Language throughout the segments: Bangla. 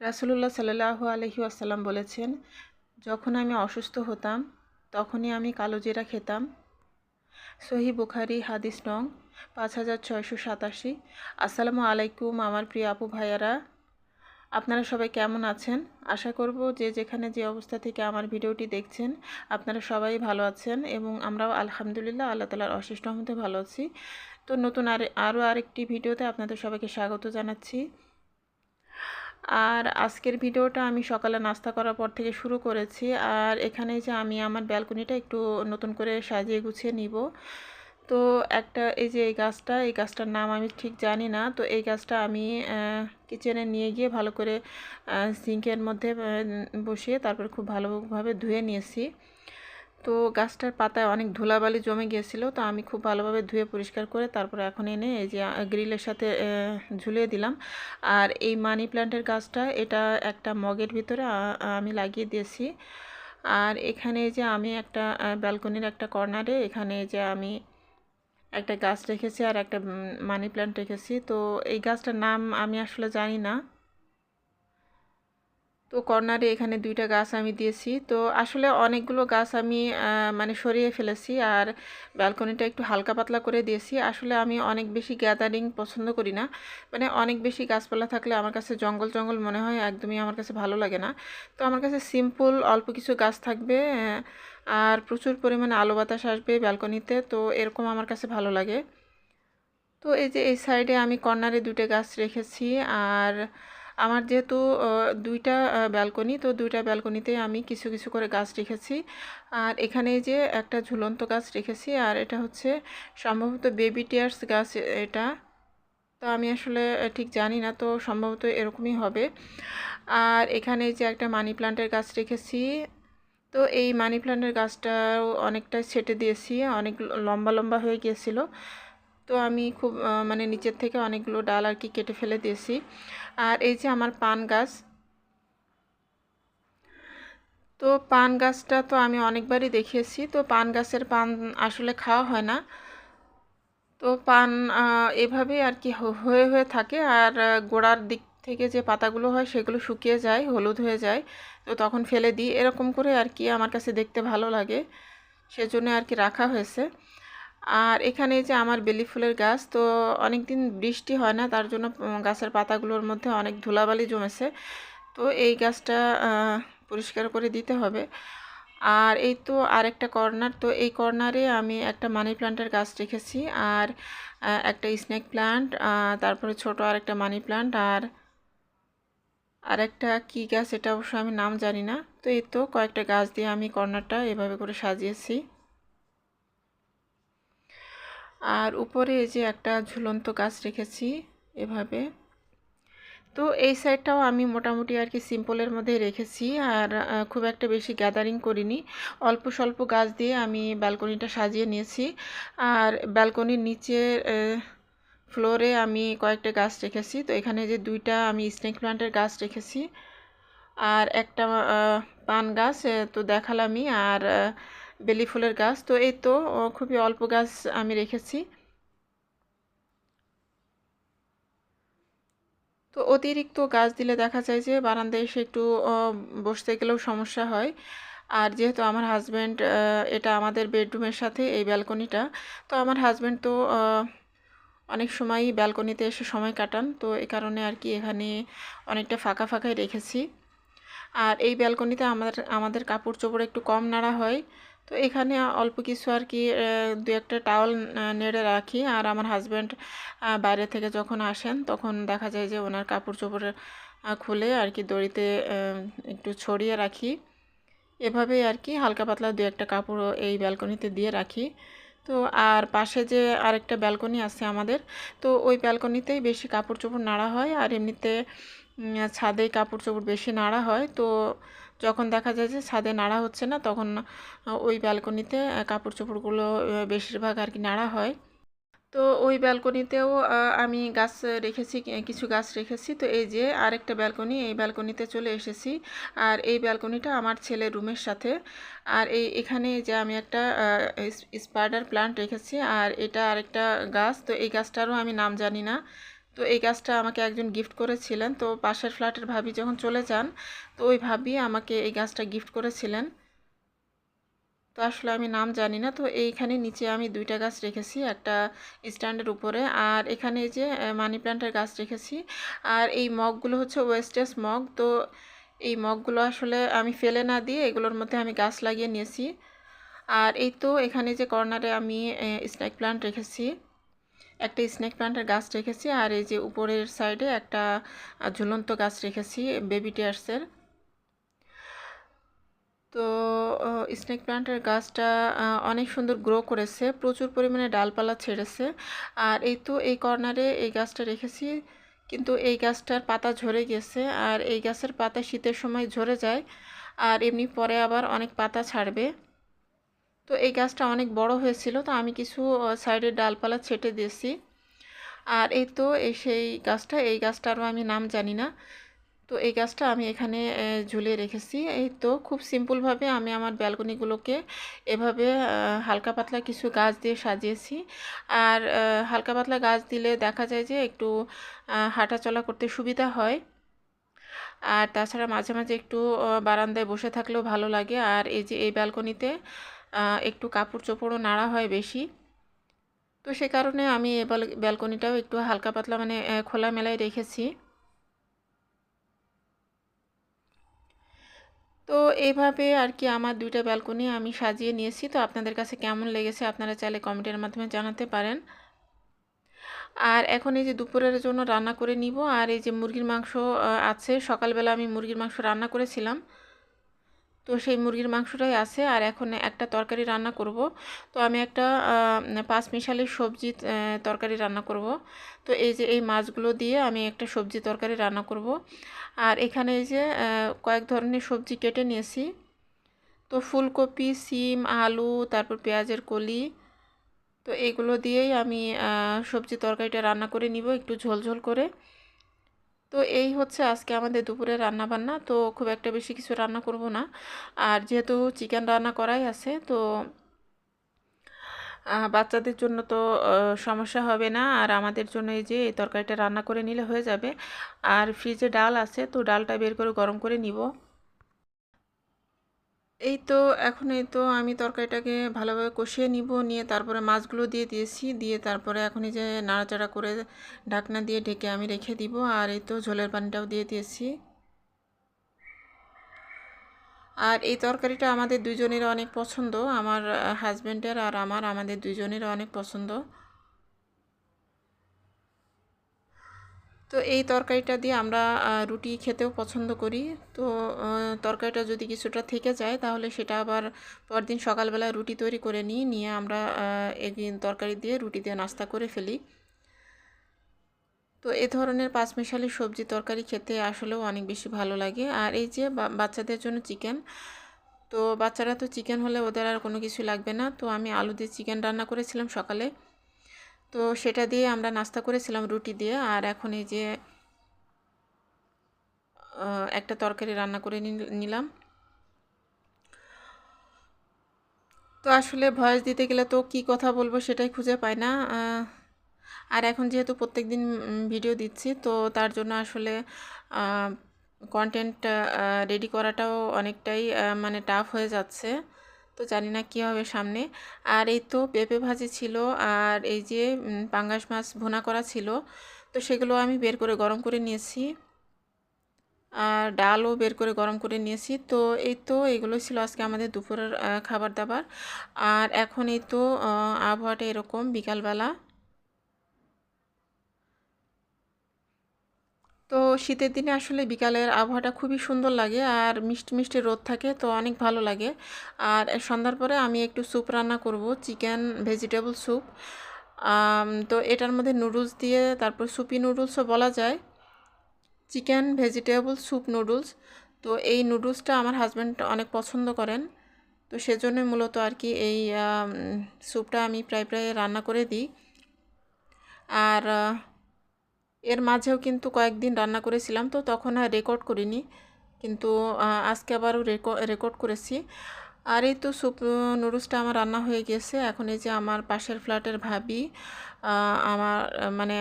রাসুলুল্লাহ সাল্লাহ আলহি আসাল্লাম বলেছেন, যখন আমি অসুস্থ হতাম, তখনই আমি কালো জিরা খেতাম। সহি বুখারি, হাদিস নং পাঁচ হাজার ছয়শো সাতাশি। আসসালামু আলাইকুম আমার প্রিয় আপু ভাইয়ারা। আপনারা সবাই কেমন আছেন? আশা করব যে যেখানে যে অবস্থা থেকে আমার ভিডিওটি দেখছেন, আপনারা সবাই ভালো আছেন এবং আমরাও আলহামদুলিল্লাহ আল্লাহ তালার অশেষ রহমতে ভালো আছি। তো নতুন আর আরও আরেকটি ভিডিওতে আপনাদের সবাইকে স্বাগত জানাচ্ছি। আর আজকের ভিডিওটা আমি সকালে নাস্তা করার পর থেকে শুরু করেছি। আর এখানে যে আমি আমার ব্যালকনিটা একটু নতুন করে সাজিয়ে গুছিয়ে নিব। তো একটা এই যে এই গাছটা, এই গাছটার নাম আমি ঠিক জানি না। তো এই গাছটা আমি কিচেনে নিয়ে গিয়ে ভালো করে সিঙ্কের মধ্যে বসিয়ে তারপর খুব ভালোভাবে ধুয়ে নিয়েছি। তো গাছটার পাতায় অনেক ধুলাবালি জমে গিয়েছিল, তো আমি খুব ভালোভাবে ধুয়ে পরিষ্কার করে তারপরে এখন এনে এই যে গ্রিলের সাথে ঝুলিয়ে দিলাম। আর এই মানি প্ল্যান্টের গাছটা, এটা একটা মগের ভিতরে আমি লাগিয়ে দিয়েছি। আর এখানে যে, আমি একটা ব্যালকনির একটা কর্নারে এখানে যে, আমি একটা গাছ রেখেছি আর একটা মানি প্ল্যান্ট রেখেছি। তো এই গাছটার নাম আমি আসলে জানি না। তো কর্নারে এখানে দুইটা গাছ আমি দিয়েছি। তো আসলে অনেকগুলো গাছ আমি মানে সরিয়ে ফেলেছি আর ব্যালকনিটা একটু হালকা পাতলা করে দিয়েছি। আসলে আমি অনেক বেশি গ্যাদারিং পছন্দ করি না। মানে অনেক বেশি গাছপালা থাকলে আমার কাছে জঙ্গল জঙ্গল মনে হয়, একদমই আমার কাছে ভালো লাগে না। তো আমার কাছে সিম্পল অল্প কিছু গাছ থাকবে আর প্রচুর পরিমাণে আলো বাতাস আসবে ব্যালকনিতে, তো এরকম আমার কাছে ভালো লাগে। তো এই যে এই সাইডে আমি কর্নারে দুটো গাছ রেখেছি, আর আমার যেহেতু দুইটা ব্যালকনি, তো দুইটা ব্যালকনিতে আমি কিছু কিছু করে গাছ রেখেছি। আর এখানে যে একটা ঝুলন্ত গাছ রেখেছি, আর এটা হচ্ছে সম্ভবত বেবি টিয়ার্স গাছ এটা। তো আমি আসলে ঠিক জানি না, তো সম্ভবত এরকমই হবে। আর এখানে যে একটা মানি প্লান্টের গাছ রেখেছি, তো এই মানি প্লান্টের গাছটাও অনেকটাই ছেটে দিয়েছি, অনেক লম্বা লম্বা হয়ে গিয়েছিল। তো আমি খুব মানে নিচের থেকে অনেকগুলো ডাল আর কি কেটে ফেলে দিয়েছি। আর এই যে আমার পান গাছ, তো পান গাছটা তো আমি অনেকবারই দেখিয়েছি। তো পান গাছের পান আসলে খাওয়া হয় না। তো পান এভাবেই আর কি হয়ে হয়ে থাকে। আর গোড়ার দিক থেকে যে পাতাগুলো হয় সেগুলো শুকিয়ে যায়, হলুদ হয়ে যায়। তো তখন ফেলে দিই। এরকম করে আর কি আমার কাছে দেখতে ভালো লাগে। সেজন্য আর কি রাখা হয়েছে। আর এখানে যে আমার বেলি ফুলের গাছ, তো অনেক দিন বৃষ্টি হয় না, তার জন্য গাছের পাতাগুলোর মধ্যে অনেক ধুলাবালি জমেছে। তো এই গাছটা পরিষ্কার করে দিতে হবে। আর এই তো আরেকটা কর্নার, তো এই কর্নারে আমি একটা মানি প্লান্টের গাছ রেখেছি, আর একটা স্নেক প্লান্ট তারপরে ছোট আর একটা মানি প্লান্ট, আর, আরেকটা কী গাছ, এটা অবশ্য আমি নাম জানি না। তো এই তো কয়েকটা গাছ দিয়ে আমি কর্নারটা এভাবে করে সাজিয়েছি। আর উপরে এই যে একটা ঝুলন্ত গাছ রেখেছি এভাবে। তো এই সাইডটাও আমি মোটামুটি আর কি সিম্পলের মধ্যে রেখেছি আর খুব একটা বেশি গ্যাদারিং করিনি। অল্প স্বল্প গাছ দিয়ে আমি ব্যালকনিটা সাজিয়ে নিয়েছি। আর ব্যালকনির নিচে ফ্লোরে আমি কয়েকটা গাছ রেখেছি। তো এখানে যে দুইটা আমি স্নেক প্লান্টের গাছ রেখেছি। আর একটা পান গাছ তো দেখালামই। আর বেলি ফুলের গাছ। তো এই তো খুবই অল্প গাছ আমি রেখেছি। তো অতিরিক্ত গাছ দিলে দেখা যায় যে বারান্দায় এসে একটু বসতে গেলেও সমস্যা হয়। আর যেহেতু আমার হাজব্যান্ড এটা আমাদের বেডরুমের সাথে, এই ব্যালকনিটা তো আমার হাজব্যান্ড তো অনেক সময়ই ব্যালকনিতে এসে সময় কাটান। তো এই কারণে আর কি এখানে অনেকটা ফাঁকা ফাঁকাই রেখেছি। আর এই ব্যালকনিতে আমাদের আমাদের কাপড় চোপড় একটু কম নাড়া হয়। তো এখানে অল্প কিছু আর কি দু একটা টাওয়াল নেড়ে রাখি। আর আমার হাজব্যান্ড বাইরে থেকে যখন আসেন তখন দেখা যায় যে ওনার কাপড় চোপড় খুলে আর কি দড়িতে একটু ছড়িয়ে রাখি। এভাবেই আর কি হালকা পাতলা দু একটা কাপড় এই ব্যালকনিতে দিয়ে রাখি। তো আর পাশে যে আরেকটা ব্যালকনি আছে আমাদের, তো ওই ব্যালকনিতেই বেশি কাপড় চোপড় নাড়া হয়। আর এমনিতে ছাদে কাপড় চোপড় বেশি নাড়া হয়। তো যখন দেখা যায় যে ছাদে নাড়া হচ্ছে না, তখন ওই ব্যালকনিতে কাপড় চোপড়গুলো বেশিরভাগ আর কি নাড়া হয়। তো ওই ব্যালকনিতেও আমি গাছ রেখেছি, কিছু গাছ রেখেছি। তো এই যে আরেকটা ব্যালকনি, এই ব্যালকনিতে চলে এসেছি। আর এই ব্যালকনিটা আমার ছেলের রুমের সাথে। আর এই এখানে যে আমি একটা স্পাইডার প্লান্ট রেখেছি। আর এটা আরেকটা গাছ। তো এই গাছটারও আমি নাম জানি না। তো এই গাছটা আমাকে একজন গিফট করেছিলেন। তো পাশের ফ্ল্যাটের ভাবি যখন চলে যান, তো ওই ভাবি আমাকে এই গাছটা গিফট করেছিলেন। তো আসলে আমি নাম জানি না, তো এইখানে নিচে আমি দুইটা গাছ রেখেছি, একটা স্ট্যান্ডের উপরে আর এখানে এই যে মানি প্ল্যান্টের গাছ রেখেছি। আর এই মগগুলো হচ্ছে ওয়েস্টেজ মগ, তো এই মগগুলো আসলে আমি ফেলে না দিয়ে এগুলোর মধ্যে আমি গাছ লাগিয়ে নিয়েছি। আর এই তো এখানে যে কর্নারে আমি স্নেক প্ল্যান্ট রেখেছি। একটা স্নেক প্ল্যান্টের গাছ রেখেছি আর এই যে উপরের সাইডে একটা ঝুলন্ত গাছ রেখেছি, বেবি টিয়ার্সের। তো স্নেক প্ল্যান্টের গাছটা অনেক সুন্দর গ্রো করেছে, প্রচুর পরিমাণে ডালপালা ছেড়েছে। আর এই তো এই কর্নারে এই গাছটা রেখেছি, কিন্তু এই গাছটার পাতা ঝরে গেছে, আর এই গাছের পাতা শীতের সময় ঝরে যায়, আর এমনি পরে আবার অনেক পাতা ছাড়বে। তো এই গাছটা অনেক বড় হয়েছিল, তো আমি কিছু সাইডের ডালপালা ছেটে দিয়েছি। আর এই তো, এই সেই গাছটা, এই গাছটারও আমি নাম জানি না। তো এই গাছটা আমি এখানে ঝুলিয়ে রেখেছি। এই তো, খুব সিম্পলভাবে আমি আমার ব্যালকনিগুলোকে এভাবে হালকা পাতলা কিছু গাছ দিয়ে সাজিয়েছি। আর হালকা পাতলা গাছ দিলে দেখা যায় যে একটু হাঁটা চলা করতে সুবিধা হয়। আর তাছাড়া মাঝে মাঝে একটু বারান্দায় বসে থাকলেও ভালো লাগে। আর এই যে এই ব্যালকনিতে একটু কাপড় চোপড়ও নাড়া হয় বেশি। তো সে কারণে আমি এই ব্যালকনিটাও একটু হালকা পাতলা মানে খোলামেলায় রেখেছি। তো এইভাবে আর কি আমার দুইটা ব্যালকনি আমি সাজিয়ে নিয়েছি। তো আপনাদের কাছে কেমন লেগেছে আপনারা চাইলে কমেন্টের মাধ্যমে জানাতে পারেন। আর এখন এই যে দুপুরের জন্য রান্না করে নিব। আর এই যে মুরগির মাংস আছে। সকালবেলা আমি মুরগির মাংস রান্না করেছিলাম। তো সেই মুরগির মাংসটাই আছে আর এখন একটা তরকারি রান্না করব। তো আমি একটা পাঁচ মিশালি সবজি তরকারি রান্না করব। তো এই যে এই মাছগুলো দিয়ে আমি একটা সবজি তরকারি রান্না করব। আর এখানে এই যে কয়েক ধরনের সবজি কেটে নিয়েছি। তো ফুলকপি, সিম, আলু, তারপর পেঁয়াজের কলি। তো এগুলো দিয়েই আমি সবজি তরকারিটা রান্না করে নিব একটু ঝোলঝোল করে। তো এই হচ্ছে আজকে আমাদের দুপুরে রান্না বান্না তো খুব একটা বেশি কিছু রান্না করব না। আর যেহেতু চিকেন রান্না করাই আছে, তো বাচ্চাদের জন্য তো সমস্যা হবে না। আর আমাদের জন্য এই যে এই তরকারিটা রান্না করে নিলে হয়ে যাবে। আর ফ্রিজে ডাল আছে, তো ডালটা বের করে গরম করে নিব। এই তো এখন এই তো আমি তরকারিটাকে ভালোভাবে কষিয়ে নিব, নিয়ে তারপরে মাছগুলো দিয়ে দিয়েছি, দিয়ে তারপরে এখন এই যে নাড়াচাড়া করে ঢাকনা দিয়ে ঢেকে আমি রেখে দিব, আর এই তো ঝোলের পানিটাও দিয়ে দিয়েছি। আর এই তরকারিটা আমাদের দুজনের অনেক পছন্দ, আমার হাজব্যান্ডের আর আমার, আমাদের দুজনের অনেক পছন্দ। তো এই তরকারিটা দিয়ে আমরা রুটি খেতেও পছন্দ করি। তো তরকারিটা যদি কিছুটা থেকে যায়, তাহলে সেটা আবার পরদিন সকালবেলা রুটি তৈরি করে নিই, নিয়ে আমরা একদিন তরকারি দিয়ে রুটি দিয়ে নাস্তা করে ফেলি। তো এ ধরনের পাঁচমিশালি সবজি তরকারি খেতে আসলেও অনেক বেশি ভালো লাগে। আর এই যে বাচ্চাদের জন্য চিকেন, তো বাচ্চারা তো চিকেন হলে ওদের আর কোনো কিছু লাগবে না। তো আমি আলু দিয়ে চিকেন রান্না করেছিলাম সকালে। তো সেটা দিয়ে আমরা নাস্তা করেছিলাম রুটি দিয়ে, আর এখন এই যে একটা তরকারি রান্না করে নিলাম। তো আসলে ভয়েস দিতে গেলে তো কি কথা বলব সেটাই খুঁজে পাই না আর এখন যেহেতু প্রত্যেক দিন ভিডিও দিচ্ছি, তো তার জন্য আসলে কন্টেন্ট রেডি করাটাও অনেকটাই মানে টাফ হয়ে যাচ্ছে। তো জানি না কী হবে সামনে। আর এই তো পেঁপে ভাজি ছিল, আর এই যে পাঙ্গাস মাছ ভোনা করা ছিল, তো সেগুলো আমি বের করে গরম করে নিয়েছি। আর ডালও বের করে গরম করে নিয়েছি। তো এই তো এগুলো ছিল আজকে আমাদের দুপুরের খাবার দাবার। আর এখন এই তো আবহাওয়াটা এরকম বিকালবেলা। তো শীতের দিনে আসলে বিকালের আবহাওয়াটা খুবই সুন্দর লাগে আর মিষ্টি মিষ্টি রোদ থাকে তো অনেক ভালো লাগে। আর সন্ধ্যার পরে আমি একটু স্যুপ রান্না করব, চিকেন ভেজিটেবল স্যুপ। তো এটার মধ্যে নুডলস দিয়ে তারপর সুপি নুডলসও বলা যায়। চিকেন ভেজিটেবল স্যুপ নুডলস, তো এই নুডলসটা আমার হাজব্যান্ড অনেক পছন্দ করেন। তো সেজন্যই মূলত আর কি এই স্যুপটা আমি প্রায় প্রায় রান্না করে দিই। আর এর মাঝেও কিন্তু কয়েকদিন রান্না করেছিলাম, তো তখন আর রেকর্ড করিনি। কিন্তু আজকে আবারও রেকর্ড করেছি। আর এই তো সুপ, নুডলসটা আমার রান্না হয়ে গেছে। এখন এই যে আমার পাশের ফ্ল্যাটের ভাবি আমার মানে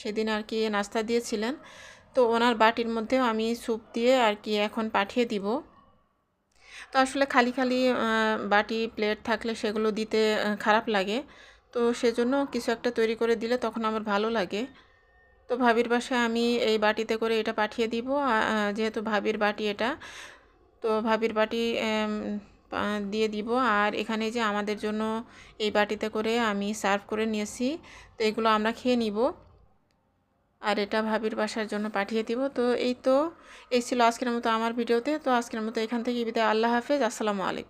সেদিন আর কি নাস্তা দিয়েছিলেন, তো ওনার বাটির মধ্যেও আমি স্যুপ দিয়ে আর কি এখন পাঠিয়ে দিব। তো আসলে খালি খালি বাটি, প্লেট থাকলে সেগুলো দিতে খারাপ লাগে। তো সেজন্য কিছু একটা তৈরি করে দিলে তখন আমার ভালো লাগে। তো ভাবির বাসায় আমি এই বাটিতে করে এটা পাঠিয়ে দিব। যেহেতু ভাবির বাটি এটা, তো ভাবির বাটি দিয়ে দিব। আর এখানে যে আমাদের জন্য এই বাটিতে করে আমি সার্ভ করে নিয়েছি, তো এগুলো আমরা খেয়ে নিব। আর এটা ভাবির বাসার জন্য পাঠিয়ে দিব। তো এই তো, এই ছিল আজকের মতো আমার ভিডিওতে। তো আজকের মতো এখান থেকে বিদায়। আল্লাহ হাফেজ। আসসালামু আলাইকুম।